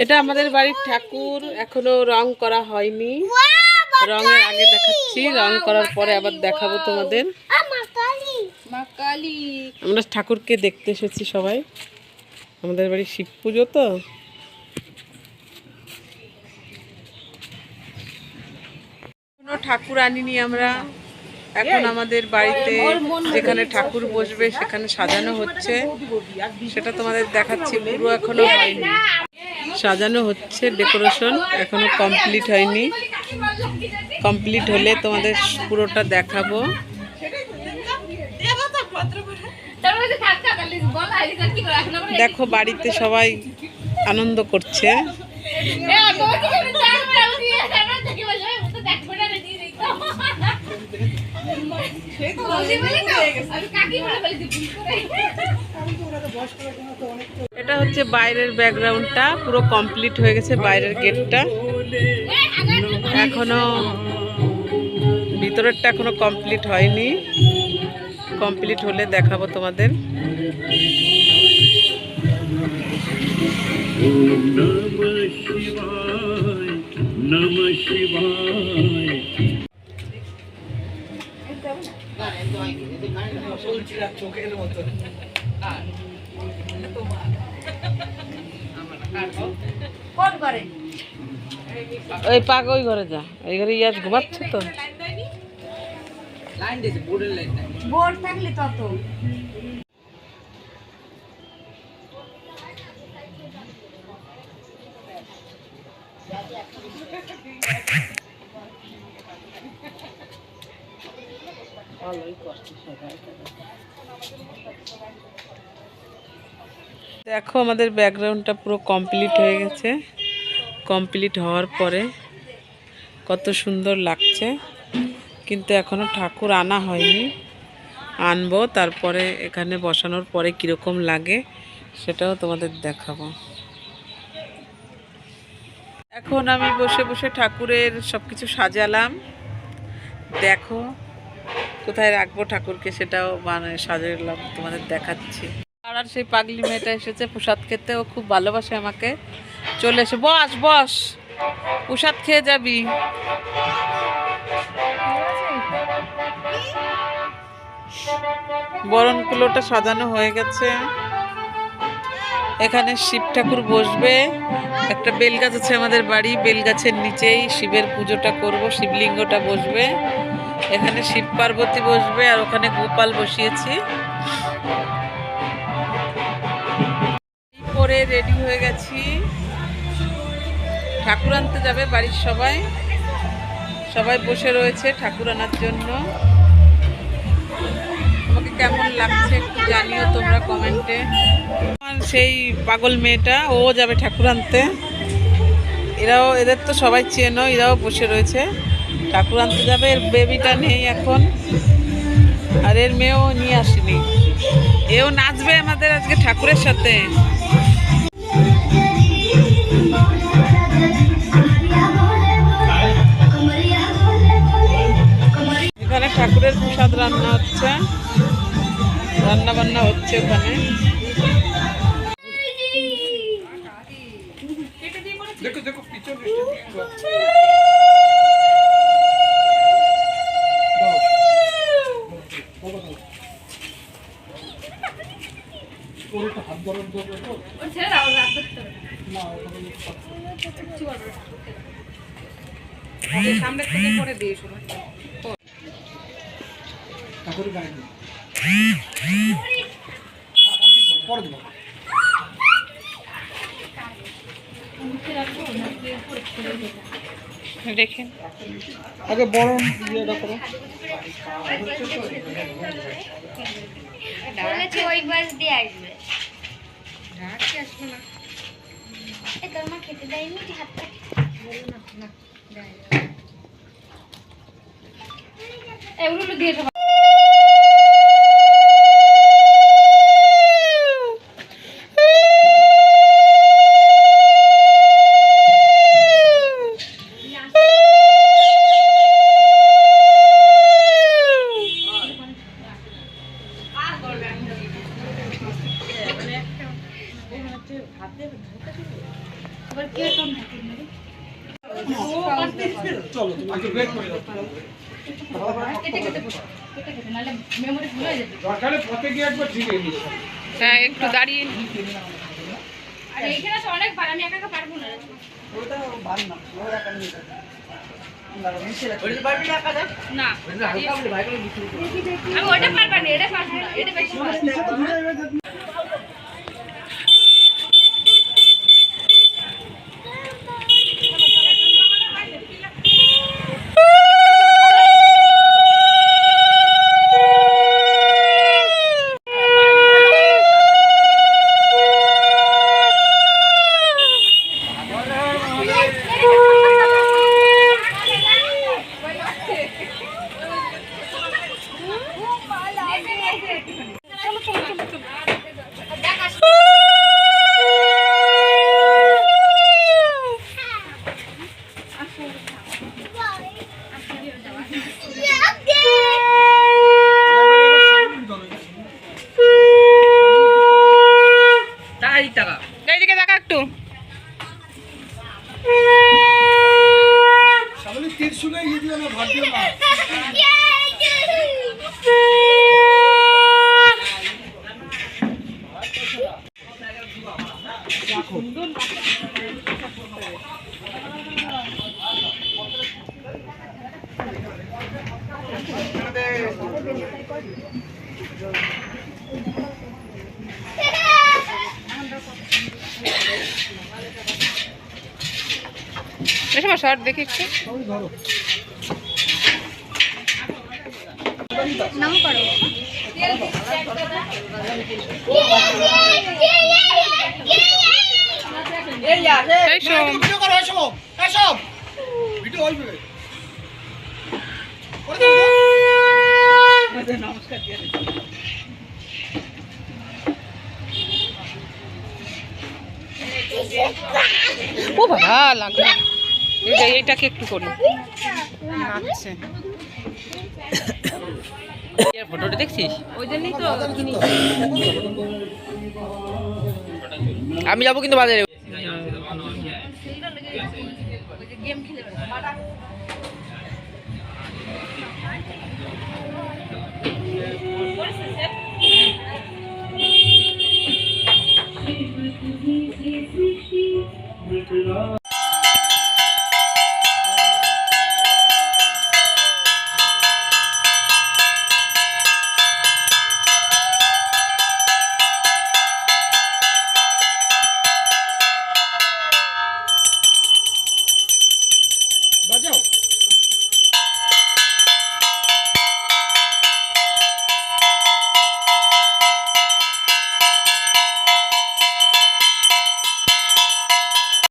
এটা আমাদের বাড়ির ঠাকুর। এখনও রং করা হয়নি। রঙের আগে দেখাচ্ছি। রং করার পরে আবার দেখাবো তোমাদের। আমরা ঠাকুরকে দেখতে এসেছি সবাই। আমাদের বাড়ি শিব পুজো তো। কোনো ঠাকুর আনিনি আমরা। এখন আমাদের বাড়িতে যেখানে ঠাকুর বসবে সেখানে সাজানো হচ্ছে। সেটা তোমাদের দেখাচ্ছি। পুরো এখনও হয়নি। সাজানো হচ্ছে ডেকোরেশন এখনও কমপ্লিট হয়নি কমপ্লিট হলে তোমাদের পুরোটা দেখাবো দেখো বাড়িতে সবাই আনন্দ করছে এটা হচ্ছে বাইরের ব্যাকগ্রাউন্ডটা, পুরো কমপ্লিট হয়ে গেছে বাইরের গেটটা। এখনও ভিতরেরটা এখনও কমপ্লিট হয়নি। কমপ্লিট হলে দেখাবো তোমাদের। চোখের ওই পাক ওই ঘরে যা এই ঘরে ইয়াজ ঘুমাচ্ছে তো। বোর্ড থাকলে তত দেখো আমাদের ব্যাকগ্রাউন্ডটা পুরো কমপ্লিট হয়ে গেছে। কমপ্লিট হওয়ার পরে কত সুন্দর লাগছে। কিন্তু এখনও ঠাকুর আনা হয়নি। আনব, তারপরে এখানে বসানোর পরে কীরকম লাগে সেটাও তোমাদের দেখাবো। এখন আমি বসে বসে ঠাকুরের সব কিছু সাজালাম। দেখো, কোথায় রাখব ঠাকুরকে সেটাও মানে সাজালাম, তোমাদের দেখাচ্ছি। আর সেই পাগলি মেয়েটা এসেছে, প্রসাদ খেতে, ও খুব ভালোবাসে আমাকে। চলে এসে। বস বস, প্রসাদ খেয়ে যাবি। বরণ কুলোটা সাজানো হয়ে গেছে। এখানে শিব ঠাকুর বসবে। একটা বেলগাছ আছে আমাদের বাড়ি, বেলগাছের নিচেই শিবের পুজোটা করব, শিবলিঙ্গটা বসবে। এখানে শিব পার্বতী বসবে আর ওখানে গোপাল বসিয়েছি। পরে রেডি হয়ে গেছি। ঠাকুর আনতে যাবে বাড়ির সবাই। সবাই বসে রয়েছে ঠাকুর আনার জন্য। আমাকে কেমন লাগছে একটু জানিও তোমরা কমেন্টে। আমার সেই পাগল মেয়েটা, ও যাবে ঠাকুর আনতে। এরাও, এদের তো সবাই চেনো, এরাও বসে রয়েছে। ঠাকুর আনতে যাবে, এর বেবিটা নেই এখন। আর এর মেয়েও নিয়ে আসেনি। এও নাচবে আমাদের আজকে ঠাকুরের সাথে। এখানে ঠাকুরের প্রসাদ রান্না হচ্ছে। রান্না বান্না হচ্ছে ওখানে। সামনে থেকে করে দিয়ে দেখেন। আগে ইয়েটা করো। বলেছি ওই বাস দিয়ে আসবে। এ তোর মা খেতে দেয়নি হাতটা এগুলো দিয়ে কীরকম থাকে চলো আগে ওয়েট করে দাও হ্যাঁ একটু দাঁড়িয়ে আর এখানে অনেক আমি একা পারবো না ওটা ভালো না আমি ওটা পারব না এটা পারব এটা বেশি এইদিকে দেখা একটু। সামনে তীরশুলে রেশমা শর্ট দেখি একটু। ও বাবা লাগবে এইটা এইটাকে একটু করি আচ্ছা ফটোটা দেখছিস? ওই জন্যই তো আমি যাব কিন্তু বাজারে।